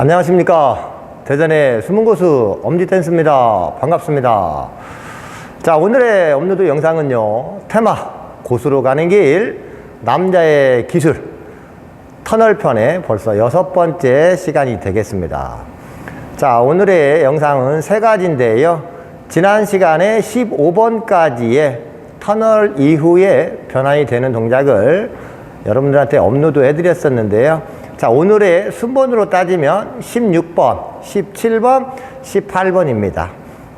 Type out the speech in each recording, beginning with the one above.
안녕하십니까. 대전의 숨은 고수 엄지댄스입니다. 반갑습니다. 자, 오늘의 업로드 영상은요, 테마, 고수로 가는 길, 남자의 기술, 터널 편의 벌써 여섯 번째 시간이 되겠습니다. 자, 오늘의 영상은 세 가지인데요. 지난 시간에 15번까지의 터널 이후에 변환이 되는 동작을 여러분들한테 업로드 해드렸었는데요. 자, 오늘의 순번으로 따지면 16번, 17번, 18번입니다.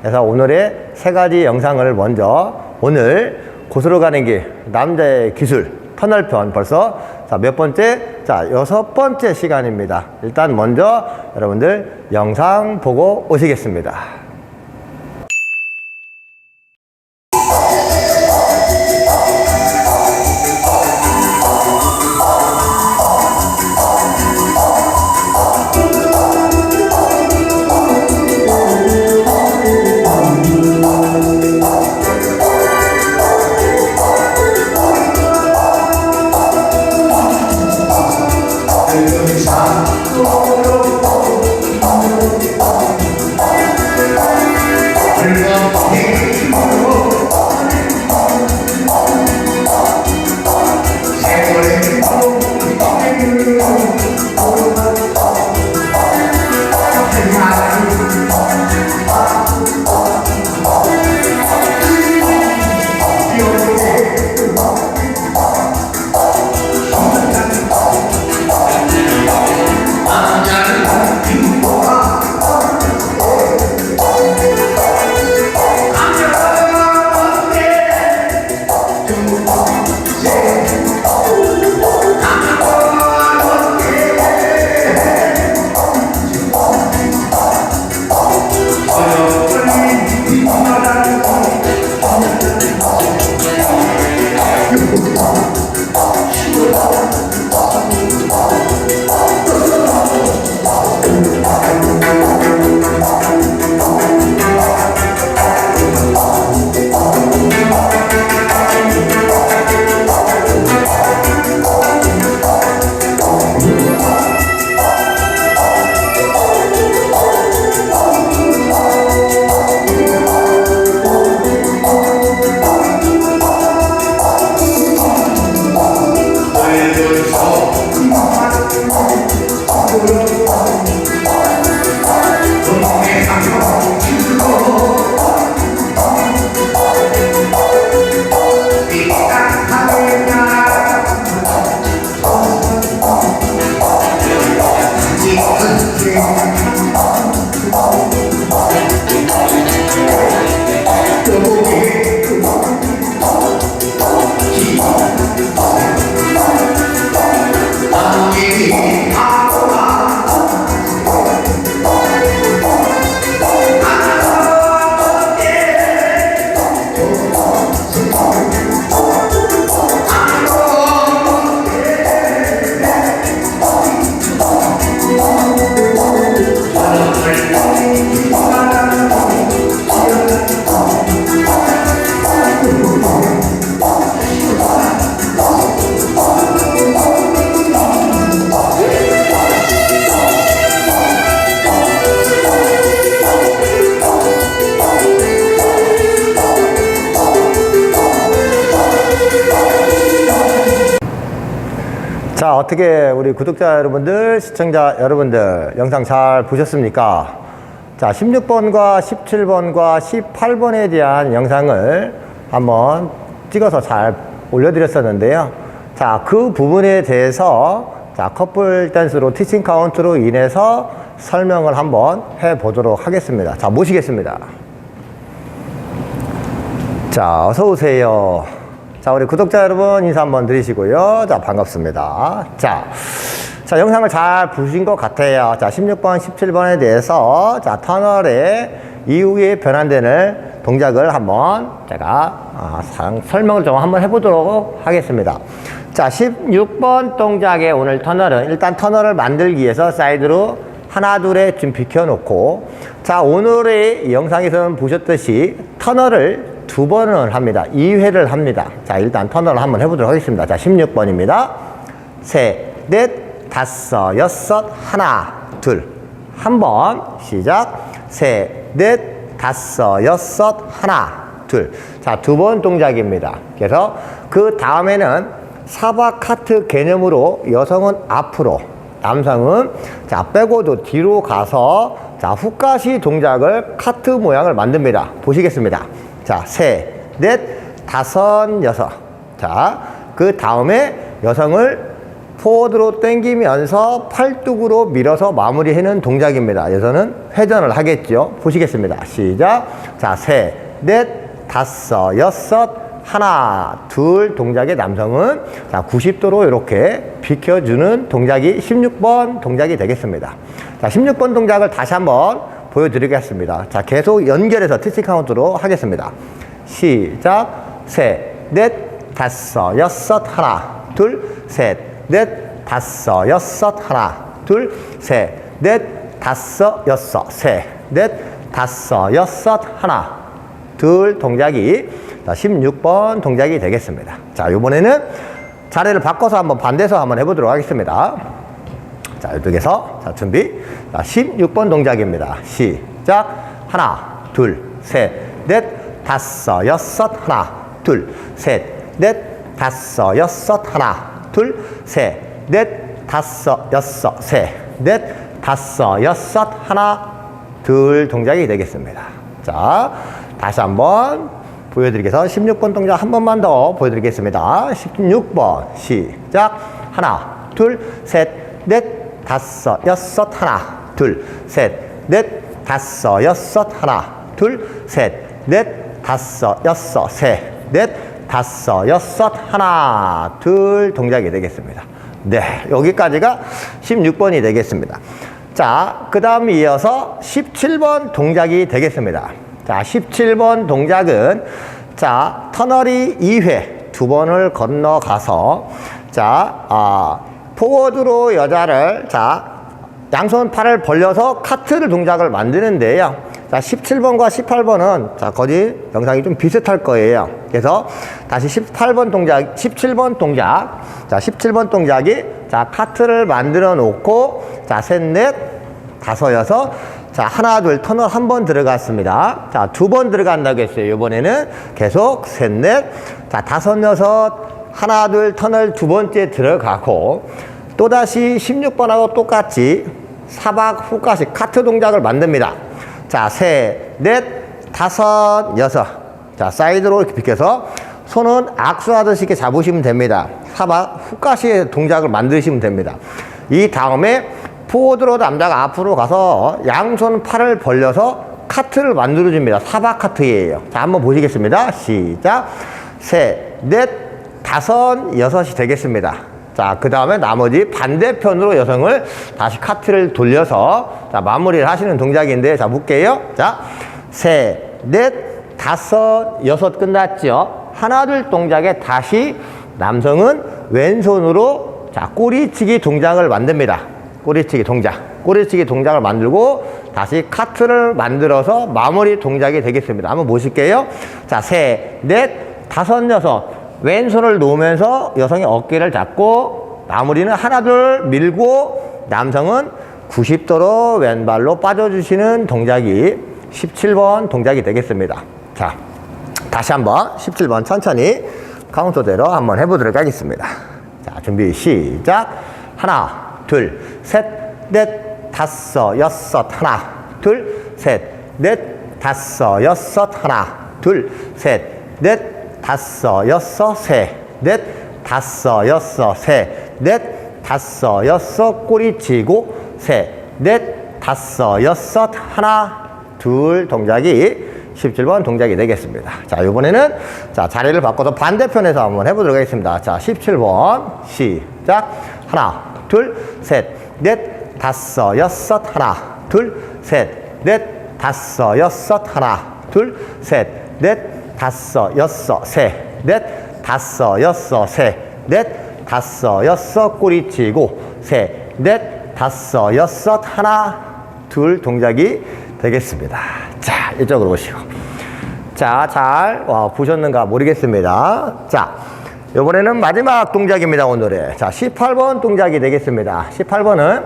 그래서 오늘의 세 가지 영상을 먼저 오늘 고수로 가는 길, 남자의 기술, 터널편 벌써 자, 몇 번째? 자, 여섯 번째 시간입니다. 일단 먼저 여러분들 영상 보고 오시겠습니다. 어떻게 우리 구독자 여러분들, 시청자 여러분들 영상 잘 보셨습니까? 자, 16번과 17번과 18번에 대한 영상을 한번 찍어서 잘 올려드렸었는데요. 자, 그 부분에 대해서 자, 커플 댄스로 티칭 카운트로 인해서 설명을 한번 해 보도록 하겠습니다. 자, 모시겠습니다. 자, 어서 오세요. 자, 우리 구독자 여러분 인사 한번 드리시고요. 자, 반갑습니다. 자, 자, 영상을 잘 보신 것 같아요. 자, 16번, 17번에 대해서 자, 터널의 이후에 변환되는 동작을 한번 제가 아, 상- 설명을 좀 한번 해보도록 하겠습니다. 자, 16번 동작의 오늘 터널은 일단 터널을 만들기 위해서 사이드로 하나, 둘에 좀 비켜놓고 자, 오늘의 영상에서는 보셨듯이 터널을 두 번을 합니다. 2회를 합니다. 자, 일단 터널을 한번 해보도록 하겠습니다. 자, 16번입니다. 셋, 넷, 다섯, 여섯, 하나, 둘. 한 번 시작 셋 넷 다섯 여섯 하나 둘 자 두 번 동작입니다 그래서 그 다음에는 사바 카트 개념으로 여성은 앞으로 남성은 자 빼고도 뒤로 가서 자 훅가시 동작을 카트 모양을 만듭니다 보시겠습니다 자 셋 넷 다섯 여섯 자 그 다음에 여성을 포워드로 당기면서 팔뚝으로 밀어서 마무리하는 동작입니다. 여기서는 회전을 하겠죠. 보시겠습니다. 시작. 자, 셋, 넷, 다섯, 여섯, 하나, 둘 동작의 남성은 자, 90도로 이렇게 비켜주는 동작이 16번 동작이 되겠습니다. 자, 16번 동작을 다시 한번 보여드리겠습니다. 자, 계속 연결해서 티치 카운트로 하겠습니다. 시작. 셋, 넷, 다섯, 여섯, 하나, 둘, 셋, 넷, 다섯, 여섯, 하나, 둘, 셋, 넷, 다섯, 여섯, 셋, 넷, 다섯, 여섯, 하나, 둘 동작이 자, 16번 동작이 되겠습니다. 자, 이번에는 자리를 바꿔서 한번 반대서 한번 해보도록 하겠습니다. 자, 이쪽에서 자, 준비. 자, 16번 동작입니다. 시작. 하나, 둘, 셋, 넷, 다섯, 여섯, 하나, 둘, 셋, 넷, 다섯, 여섯, 하나, 둘, 셋, 넷, 다섯, 여섯, 셋, 넷, 다섯, 여섯, 하나, 둘 동작이 되겠습니다. 자, 다시 한번 보여드리겠습니다. 16번 동작 한 번만 더 보여드리겠습니다. 16번 시작. 하나, 둘, 셋, 넷, 다섯, 여섯, 하나, 둘, 셋, 넷, 다섯, 여섯, 하나, 둘, 셋, 넷, 다섯, 여섯, 셋, 넷, 다섯, 여섯, 하나, 둘 동작이 되겠습니다. 네, 여기까지가 16번이 되겠습니다. 자, 그 다음 이어서 17번 동작이 되겠습니다. 자, 17번 동작은 자, 터널이 2회 두 번을 건너가서 자, 아, 포워드로 여자를 자, 양손 팔을 벌려서 카트를 동작을 만드는데요. 자, 17번과 18번은 자, 거기 영상이 좀 비슷할 거예요. 그래서 다시 18번 동작, 17번 동작. 자, 17번 동작이 자, 카트를 만들어 놓고 자, 셋, 넷, 다섯, 여섯. 자, 하나, 둘, 터널 한 번 들어갔습니다. 자, 두 번 들어간다고 했어요. 이번에는 계속 셋, 넷. 자, 다섯, 여섯. 하나, 둘, 터널 두 번째 들어가고 또다시 16번하고 똑같이 사박 후까지 카트 동작을 만듭니다. 자, 셋, 넷, 다섯, 여섯. 자, 사이드로 이렇게 비켜서 손은 악수하듯이 이렇게 잡으시면 됩니다. 사박 후까지 동작을 만드시면 됩니다. 이 다음에 포워드로 남자가 앞으로 가서 양손 팔을 벌려서 카트를 만들어줍니다. 사박 카트예요. 자, 한번 보시겠습니다. 시작. 셋, 넷, 다섯, 여섯이 되겠습니다. 자, 그 다음에 나머지 반대편으로 여성을 다시 카트를 돌려서 자, 마무리를 하시는 동작인데, 자, 볼게요. 자, 셋, 넷, 다섯, 여섯 끝났죠? 하나, 둘 동작에 다시 남성은 왼손으로 자, 꼬리치기 동작을 만듭니다. 꼬리치기 동작. 꼬리치기 동작을 만들고 다시 카트를 만들어서 마무리 동작이 되겠습니다. 한번 보실게요. 자, 셋, 넷, 다섯, 여섯. 왼손을 놓으면서 여성이 어깨를 잡고 마무리는 하나, 둘 밀고 남성은 90도로 왼발로 빠져주시는 동작이 17번 동작이 되겠습니다. 자, 다시 한번 17번 천천히 카운터대로 한번 해보도록 하겠습니다. 자, 준비 시작. 하나, 둘, 셋, 넷, 다섯, 여섯, 하나, 둘, 셋, 넷, 다섯, 여섯, 하나, 둘, 셋, 넷, 다섯, 여섯, 셋, 넷, 다섯, 여섯, 셋, 넷, 다섯, 여섯, 꼬리 치고, 셋, 넷, 다섯, 여섯, 하나, 둘 동작이 17번 동작이 되겠습니다. 자, 이번에는 자, 자리를 바꿔서 반대편에서 한번 해보도록 하겠습니다. 자, 17번 시작. 하나, 둘, 셋, 넷, 다섯, 여섯, 하나, 둘, 셋, 넷, 다섯, 여섯, 하나, 둘, 셋, 넷, 다섯, 여섯, 셋, 넷, 다섯, 여섯, 셋, 넷, 다섯, 여섯, 꼬리 치고, 셋, 넷, 다섯, 여섯, 하나, 둘 동작이 되겠습니다. 자, 이쪽으로 오시고. 자, 잘 와, 보셨는가 모르겠습니다. 자, 이번에는 마지막 동작입니다, 오늘의. 자, 18번 동작이 되겠습니다. 18번은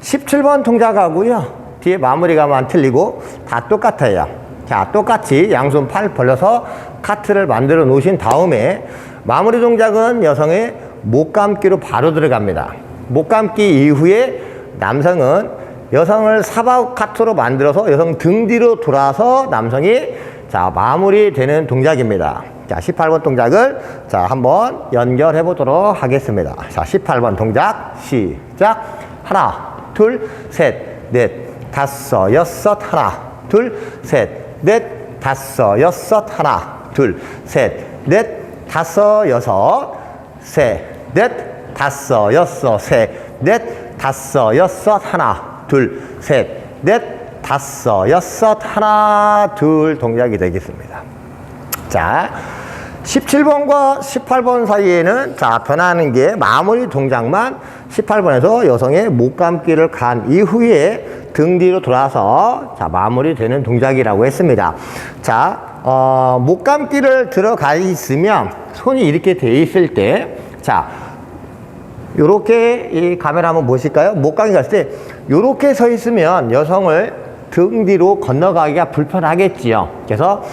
17번 동작하고요. 뒤에 마무리가만 틀리고 다 똑같아요. 자, 똑같이 양손 팔 벌려서 카트를 만들어 놓으신 다음에 마무리 동작은 여성의 목 감기로 바로 들어갑니다. 목 감기 이후에 남성은 여성을 사바우 카트로 만들어서 여성 등 뒤로 돌아서 남성이 자, 마무리 되는 동작입니다. 자, 18번 동작을 자, 한번 연결해 보도록 하겠습니다. 자, 18번 동작 시작. 하나, 둘, 셋, 넷, 다섯, 여섯, 하나, 둘, 셋, 넷, 다섯, 여섯, 하나, 둘, 셋, 넷, 다섯, 여섯, 셋, 넷, 다섯, 여섯, 셋, 넷, 다섯, 여섯, 하나, 둘, 셋, 넷, 다섯, 여섯, 하나, 둘 동작이 되겠습니다. 자, 17번과 18번 사이에는 자, 변하는 게 마무리 동작만 18번에서 여성의 목 감기를 간 이후에 등 뒤로 돌아서 자, 마무리 되는 동작이라고 했습니다. 자, 어, 목 감기를 들어가 있으면 손이 이렇게 돼 있을 때 자, 요렇게 이 카메라 한번 보실까요? 목 감기 갔을 때 요렇게 서 있으면 여성을 등 뒤로 건너가기가 불편하겠지요. 그래서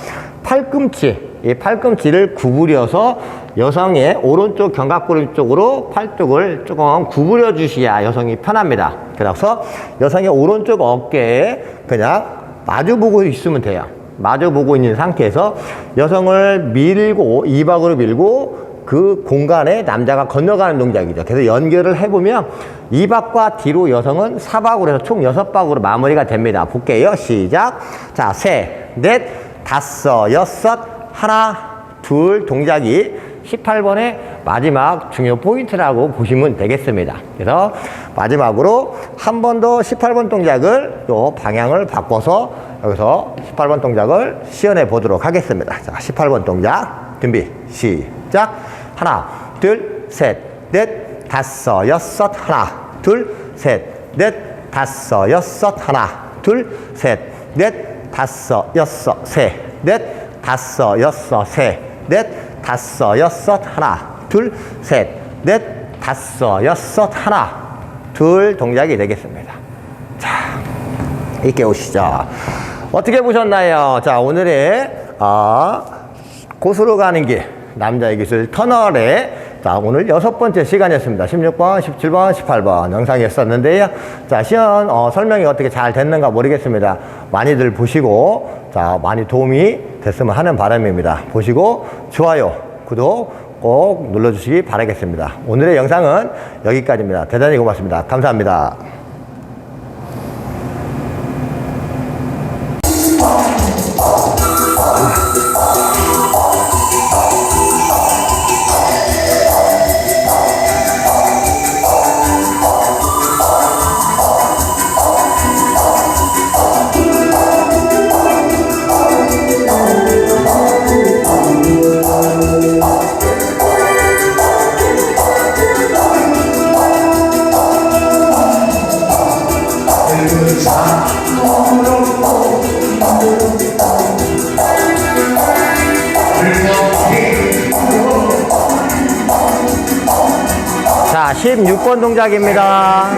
팔꿈치, 이 팔꿈치를 구부려서 여성의 오른쪽 견갑골 쪽으로 팔뚝을 조금 구부려 주셔야 여성이 편합니다. 그래서 여성의 오른쪽 어깨에 그냥 마주 보고 있으면 돼요. 마주 보고 있는 상태에서 여성을 밀고 이박으로 밀고 그 공간에 남자가 건너가는 동작이죠. 그래서 연결을 해보면 이박과 뒤로 여성은 사박으로 해서 총 여섯 박으로 마무리가 됩니다. 볼게요. 시작. 자, 셋, 넷, 다섯, 여섯, 하나, 둘 동작이 18번의 마지막 중요 포인트라고 보시면 되겠습니다. 그래서 마지막으로 한 번 더 18번 동작을 또 방향을 바꿔서 여기서 18번 동작을 시연해 보도록 하겠습니다. 자, 18번 동작 준비 시작. 하나, 둘, 셋, 넷, 다섯, 여섯, 하나, 둘, 셋, 넷, 다섯, 여섯, 하나, 둘, 셋, 넷, 다섯, 여섯, 셋, 넷, 다섯, 여섯, 셋, 넷, 다섯, 여섯, 하나, 둘, 셋, 넷, 다섯, 여섯, 하나, 둘 동작이 되겠습니다. 자, 이렇게 오시죠. 어떻게 보셨나요? 자, 오늘의 아, 고수로 가는 길 남자의 기술 터널의 자, 오늘 여섯 번째 시간이었습니다. 16번, 17번, 18번 영상이었었는데요. 자, 시연 어, 설명이 어떻게 잘 됐는가 모르겠습니다. 많이들 보시고 자, 많이 도움이 됐으면 하는 바람입니다. 보시고 좋아요, 구독 꼭 눌러주시기 바라겠습니다. 오늘의 영상은 여기까지입니다. 대단히 고맙습니다. 감사합니다. 자, 16번 동작입니다.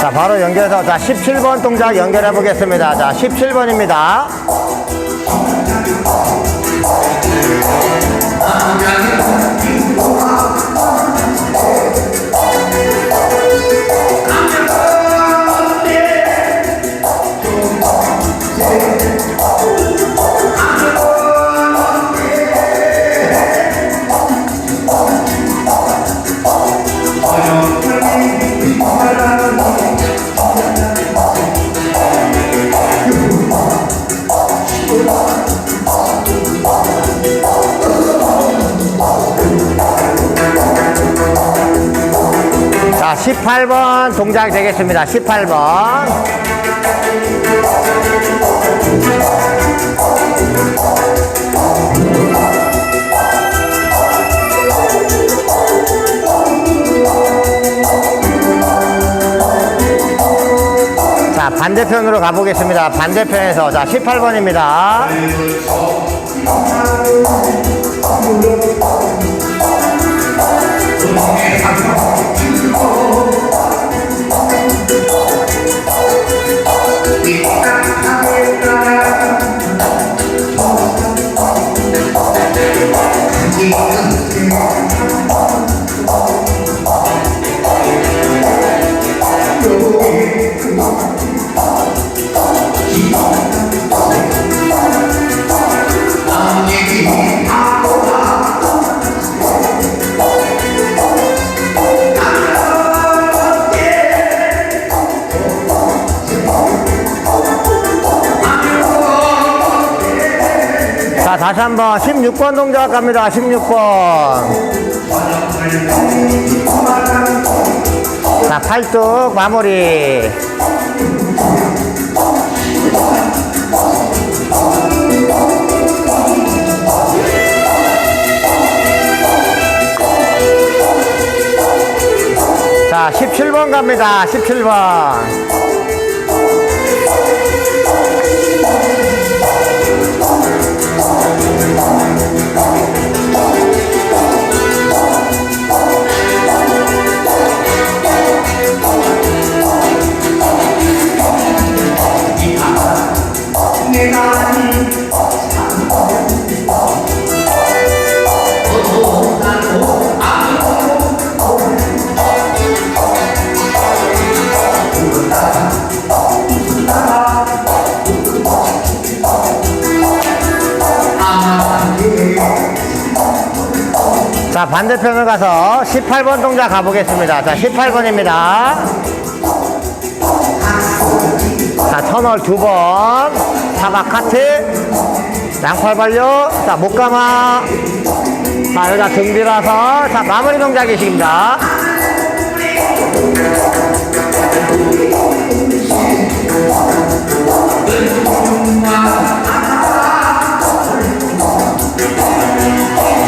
자, 바로 연결해서 자, 17번 동작 연결해 보겠습니다. 자, 17번입니다. 자, 18번 동작 되겠습니다. 18번. 자, 반대편으로 가보겠습니다. 반대편에서. 자, 18번입니다. 다시 한번 16번 동작 갑니다. 16번. 자, 팔뚝 마무리. 자, 17번 갑니다. 17번. 반대편을 가서 18번 동작 가보겠습니다. 자, 18번입니다. 자, 터널 두 번. 사박 카트. 양팔 발려. 자, 목 감아. 자, 여기다 등 들어서. 자, 마무리 동작이십니다.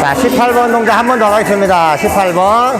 자, 18번 동작 한 번더 가겠습니다. 18번.